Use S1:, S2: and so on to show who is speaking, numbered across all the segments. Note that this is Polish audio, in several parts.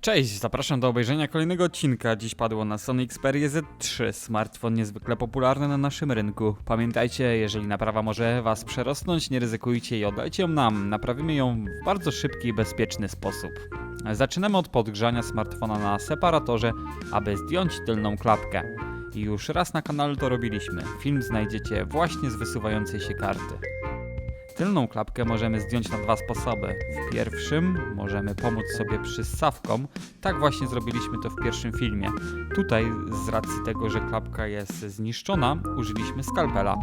S1: Cześć, zapraszam do obejrzenia kolejnego odcinka. Dziś padło na Sony Xperia Z3, smartfon niezwykle popularny na naszym rynku. Pamiętajcie, jeżeli naprawa może was przerosnąć, nie ryzykujcie i oddajcie ją nam. Naprawimy ją w bardzo szybki i bezpieczny sposób. Zaczynamy od podgrzania smartfona na separatorze, aby zdjąć tylną klapkę. Już raz na kanale to robiliśmy. Film znajdziecie właśnie z wysuwającej się karty. Tylną klapkę możemy zdjąć na dwa sposoby. W pierwszym możemy pomóc sobie przyssawką. Tak właśnie zrobiliśmy to w pierwszym filmie. Tutaj, z racji tego, że klapka jest zniszczona, użyliśmy skalpela.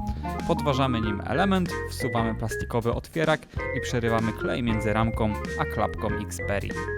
S1: Podważamy nim element, wsuwamy plastikowy otwierak i przerywamy klej między ramką a klapką Xperia.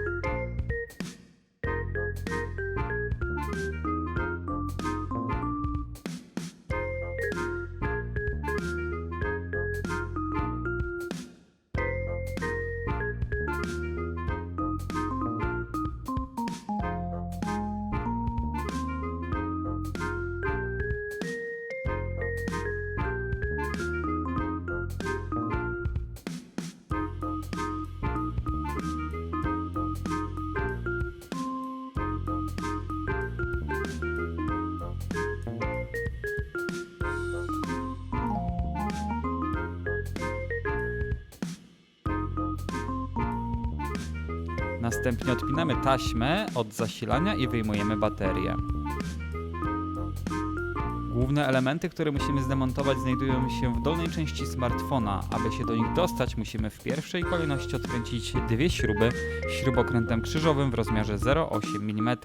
S1: Następnie odpinamy taśmę od zasilania i wyjmujemy baterię. Główne elementy, które musimy zdemontować, znajdują się w dolnej części smartfona. Aby się do nich dostać, musimy w pierwszej kolejności odkręcić dwie śruby śrubokrętem krzyżowym w rozmiarze 0,8 mm.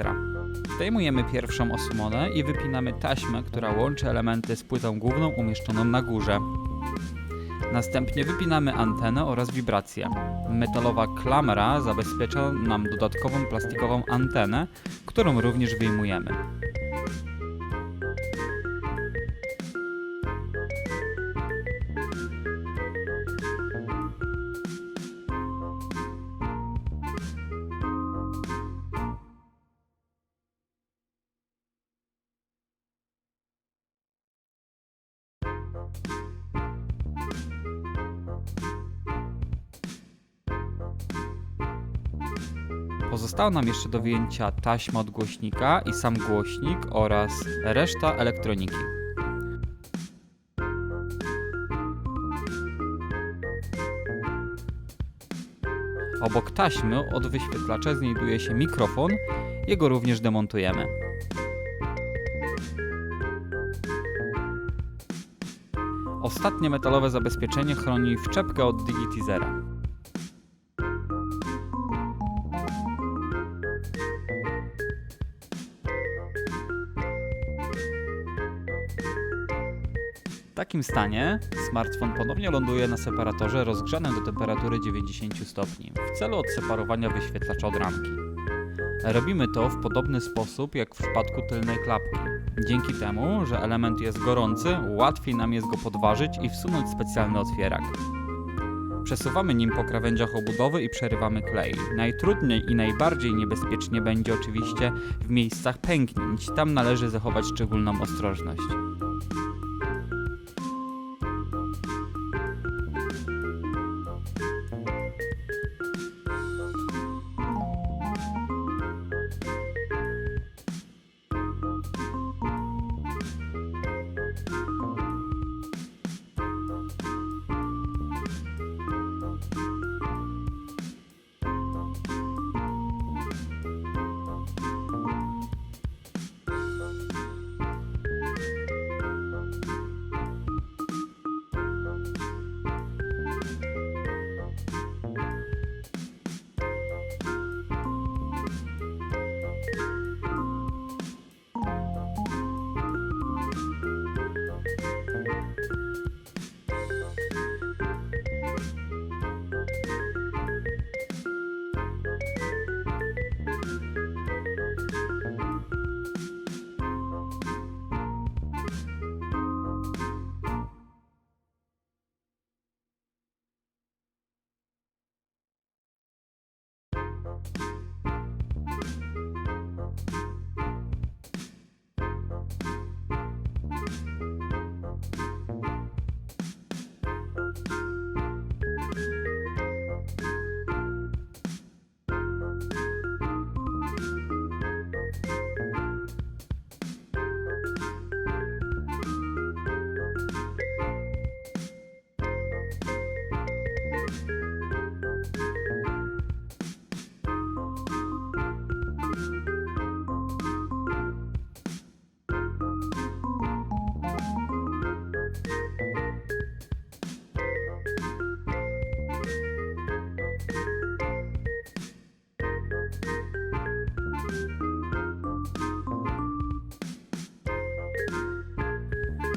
S1: Zdejmujemy pierwszą osłonę i wypinamy taśmę, która łączy elementy z płytą główną umieszczoną na górze. Następnie wypinamy antenę oraz wibrację. Metalowa klamra zabezpiecza nam dodatkową plastikową antenę, którą również wyjmujemy. Pozostała nam jeszcze do wyjęcia taśma od głośnika i sam głośnik oraz reszta elektroniki. Obok taśmy od wyświetlacza znajduje się mikrofon, jego również demontujemy. Ostatnie metalowe zabezpieczenie chroni wczepkę od digitizera. Takim stanie smartfon ponownie ląduje na separatorze rozgrzanym do temperatury 90 stopni w celu odseparowania wyświetlacza od ramki. Robimy to w podobny sposób jak w przypadku tylnej klapki. Dzięki temu, że element jest gorący, łatwiej nam jest go podważyć i wsunąć specjalny otwierak. Przesuwamy nim po krawędziach obudowy i przerywamy klej. Najtrudniej i najbardziej niebezpiecznie będzie oczywiście w miejscach pęknięć. Tam należy zachować szczególną ostrożność.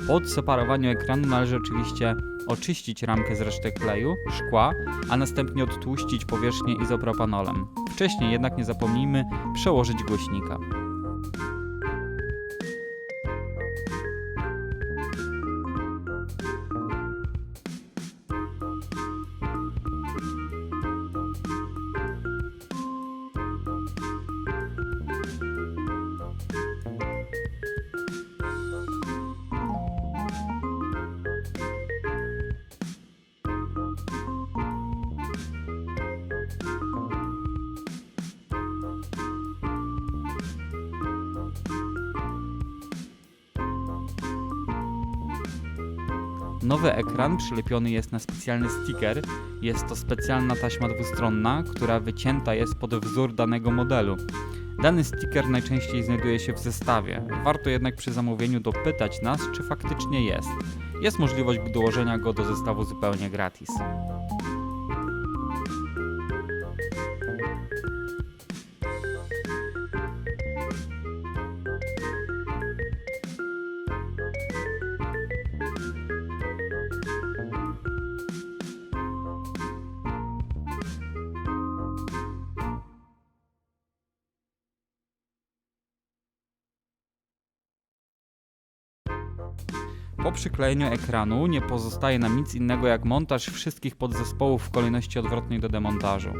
S1: Po odseparowaniu ekranu należy oczywiście oczyścić ramkę z resztek kleju, szkła, a następnie odtłuścić powierzchnię izopropanolem. Wcześniej jednak nie zapomnijmy przełożyć głośnika. Nowy ekran przylepiony jest na specjalny sticker. Jest to specjalna taśma dwustronna, która wycięta jest pod wzór danego modelu. Dany sticker najczęściej znajduje się w zestawie. Warto jednak przy zamówieniu dopytać nas, czy faktycznie jest. Jest możliwość dołożenia go do zestawu zupełnie gratis. Po przyklejeniu ekranu nie pozostaje nam nic innego jak montaż wszystkich podzespołów w kolejności odwrotnej do demontażu.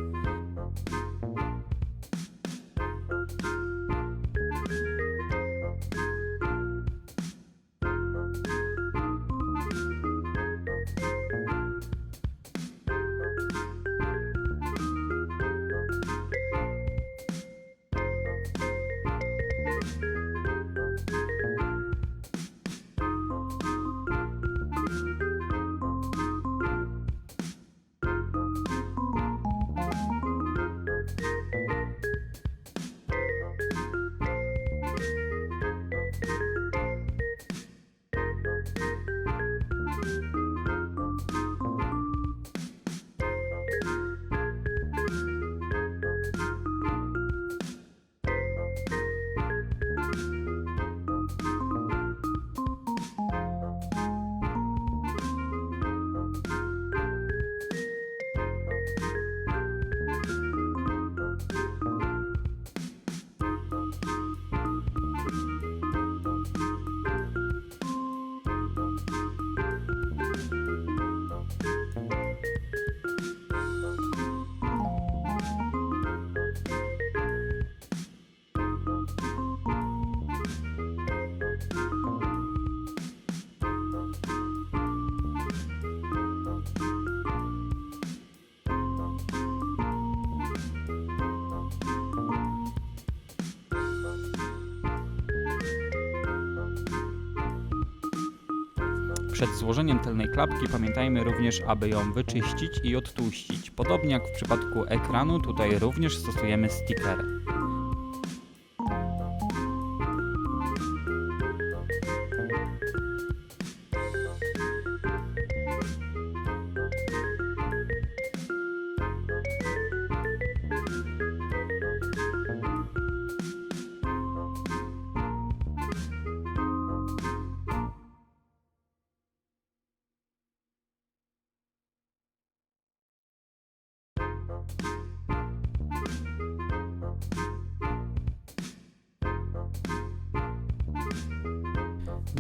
S1: Przed złożeniem tylnej klapki pamiętajmy również, aby ją wyczyścić i odtłuścić. Podobnie jak w przypadku ekranu, tutaj również stosujemy stickery.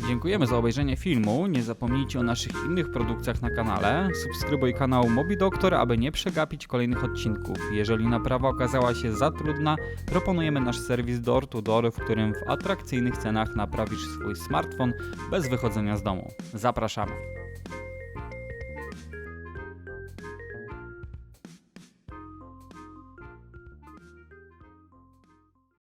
S1: Dziękujemy za obejrzenie filmu. Nie zapomnijcie o naszych innych produkcjach na kanale. Subskrybuj kanał Mobi Doktor, aby nie przegapić kolejnych odcinków. Jeżeli naprawa okazała się za trudna, proponujemy nasz serwis Door to Door, w którym w atrakcyjnych cenach naprawisz swój smartfon bez wychodzenia z domu. Zapraszamy.